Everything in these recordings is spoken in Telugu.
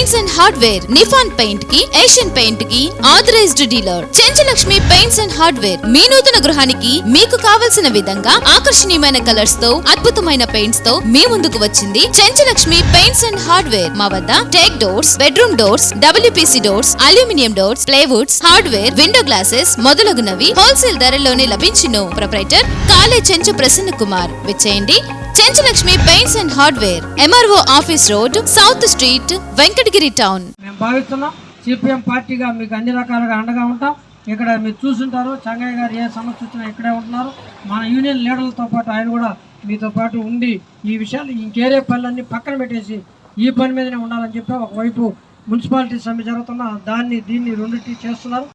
అండ్ హార్డ్వేర్ నిఫాన్ పెయింట్కి Asian పెయింట్కి authorized dealer Chenchalakshmi paints and hardware మీ నూతన గృహానికి మీకు కావలసిన విధంగా ఆకర్షణీయమైన కలర్స్తో అద్భుతమైన పెయింట్స్తో మీ ముందుకు వచ్చింది చెంచలక్ష్మి పెయింట్స్ అండ్ హార్డ్వేర్ మా వద్ద teak doors bedroom doors WPC doors aluminium doors plywoods hardware window glasses మొదలగునవి హోల్సేల్ ధరల్లోనే లభించును. Proprietor Kale Chenchu Prasanna Kumar. విచ్చేయండి. Chenchalakshmi paints and hardware MRO office road south street Venkatagiri town మేము భావిస్తున్నాం. సిపిఎం పార్టీగా మీకు అన్ని రకాలుగా అండగా ఉంటాం. ఇక్కడ మీరు చూసుంటారు. చంగయ్య గారు ఏ సమస్య వచ్చినా ఇక్కడే ఉంటున్నారు. మన యూనియన్ లీడర్లతో పాటు ఆయన కూడా మీతో పాటు ఉండి ఈ విషయాలు ఇంకేరే పనులన్నీ పక్కన పెట్టేసి ఈ పని మీదనే ఉండాలని చెప్పి ఒకవైపు మున్సిపాలిటీ సమ్మె జరుగుతున్న దాన్ని దీన్ని రెండింటి చేస్తున్నారు.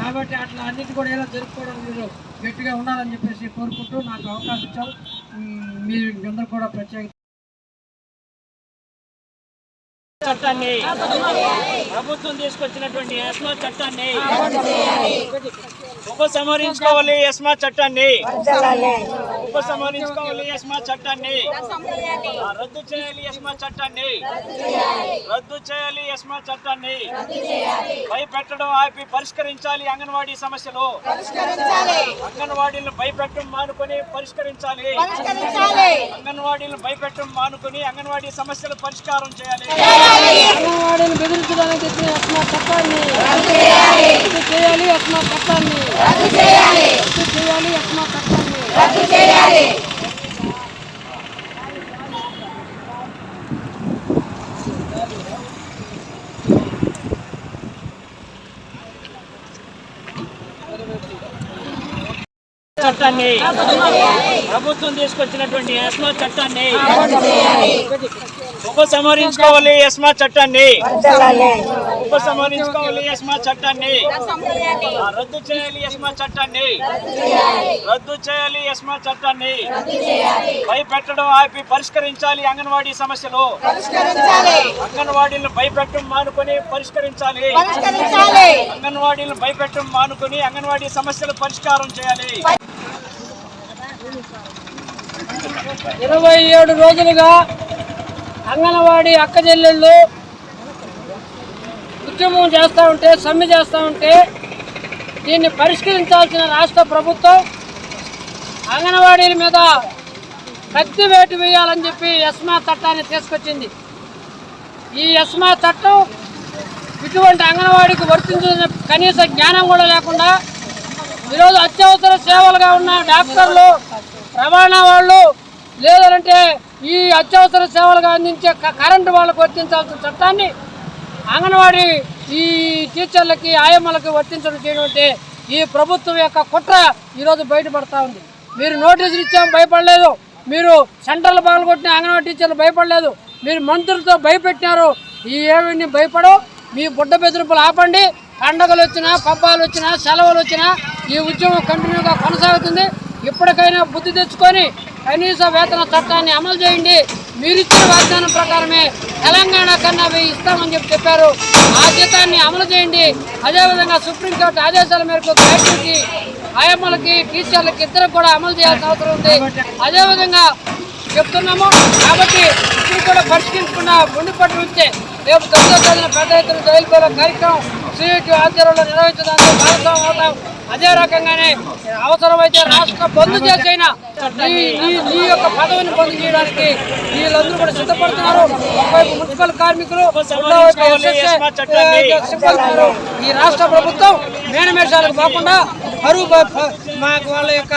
కాబట్టి అట్లా అన్నిటి కూడా ఎలా జరుపుకోవడం మీరు గట్టిగా ఉండాలని చెప్పేసి కోరుకుంటూ నాకు అవకాశం ఇచ్చారు. ఉమ్, అందరూ కూడా ప్రత్యేక చట్టాన్ని ప్రభుత్వం తీసుకొచ్చినటువంటి ఎస్మా చట్టాన్ని ఉపసంహరించుకోవాలి ఎస్మా చట్టాన్ని. ఉపసంహరించుకోవాలి ఎస్మా చట్టాన్ని. రద్దు చేయాలి. ఎస్మా చట్టాన్ని. రద్దు చేయాలి. ఎస్మా చట్టాన్ని. భయపెట్టడం ఆపి పరిష్కరించాలి అంగన్వాడీ సమస్యలు. అంగన్వాడీలను భయపెట్టడం మానుకొని పరిష్కరించాలి. అంగన్వాడీలను భయపెట్టడం మానుకొని అంగన్వాడీ సమస్యలు పరిష్కారం చేయాలి. అంగన్వాడీని బెదిరించడానికి చట్టాన్ని. రద్దు చేయాలి. చట్టాన్ని రద్దు చేయాలి అస్మా చట్టాన్ని చట్టాన్ని. ప్రభుత్వం తీసుకొచ్చినటువంటి ఎస్మా చట్టాన్ని. ఉపసంహరించుకోవాలి ఎస్మా చట్టాన్ని. ఉపసంహరించుకోవాలి ఎస్మా చట్టాన్ని. రద్దు చేయాలి ఎస్మా చట్టాన్ని. రద్దు చేయాలి ఎస్మా చట్టాన్ని. భయపెట్టడం ఆపి పరిష్కరించాలి అంగన్వాడీ సమస్యలు. అంగన్వాడీలను భయపెట్టడం మానుకొని పరిష్కరించాలి. అంగన్వాడీలను భయపెట్టడం మానుకొని అంగన్వాడీ సమస్యలు పరిష్కారం చేయాలి. ఇరవై ఏడు రోజులుగా అంగన్వాడీ అక్క చెల్లెళ్ళు ఉద్యమం చేస్తూ ఉంటే సమ్మె చేస్తూ ఉంటే దీన్ని పరిష్కరించాల్సిన రాష్ట్ర ప్రభుత్వం అంగన్వాడీల మీద కత్తి వేటు వేయాలని చెప్పి ఎస్మా చట్టాన్ని తీసుకొచ్చింది. ఈ ఎస్మా చట్టం ఇటువంటి అంగన్వాడీకి వర్తించిన కనీస జ్ఞానం కూడా లేకుండా ఈరోజు అత్యవసర సేవలుగా ఉన్న డాక్టర్లు రవాణా వాళ్ళు లేదంటే ఈ అత్యవసర సేవలుగా అందించే కరెంటు వాళ్ళకు వర్తించాల్సిన చట్టాన్ని అంగన్వాడీ ఈ టీచర్లకి ఆయమ్మలకి వర్తించడం చేయడం ఈ ప్రభుత్వం యొక్క కుట్ర ఈరోజు బయటపడతా ఉంది. మీరు నోటీసులు ఇచ్చాము భయపడలేదు. మీరు సెంటర్లు పగలగొట్టిన అంగన్వాడీ టీచర్లు భయపడలేదు. మీరు మంత్రులతో భయపెట్టినారు. ఈ ఏమీ భయపడవు. మీ బుడ్డ బెదిరింపులు ఆపండి. పండగలు వచ్చినా పబ్బాలు వచ్చినా సెలవులు వచ్చినా ఈ ఉద్యమం కంటిన్యూగా కొనసాగుతుంది. ఇప్పటికైనా బుద్ధి తెచ్చుకొని కనీస వేతన చట్టాన్ని అమలు చేయండి. మీరు ఇచ్చిన వాగ్దానం ప్రకారమే తెలంగాణ కన్నా మేము ఇస్తామని చెప్పి చెప్పారు. ఆ జీతాన్ని అమలు చేయండి. అదేవిధంగా సుప్రీంకోర్టు ఆదేశాల మేరకు గ్రాట్యుటీ ఆయమ్మలకి టీచర్లకి ఇద్దరు కూడా అమలు చేయాల్సిన అవసరం ఉంది. అదేవిధంగా చెప్తున్నాము. కాబట్టి ఇప్పుడు కూడా పరిష్కరించకుండా ముందుపట్టు ఉంటే రేపు తేదీన పెద్ద ఎత్తున జైలుకోవడం కార్యక్రమం సిఐటి ఆధ్వర్యంలో నిర్వహించడానికి భాగస్వామి అవుతాం. అదే రకంగానే అవసరమైతే రాష్ట్ర బంద్ చేసైనా ఈ యొక్క పదవిని బంద్ చేయడానికి వీళ్ళందరూ కూడా సిద్ధపడుతున్నారు. ఒకవైపు మున్సిపల్ కార్మికులు. ఈ రాష్ట్ర ప్రభుత్వం మేనమేషాలకు కాకుండా మా వాళ్ళ యొక్క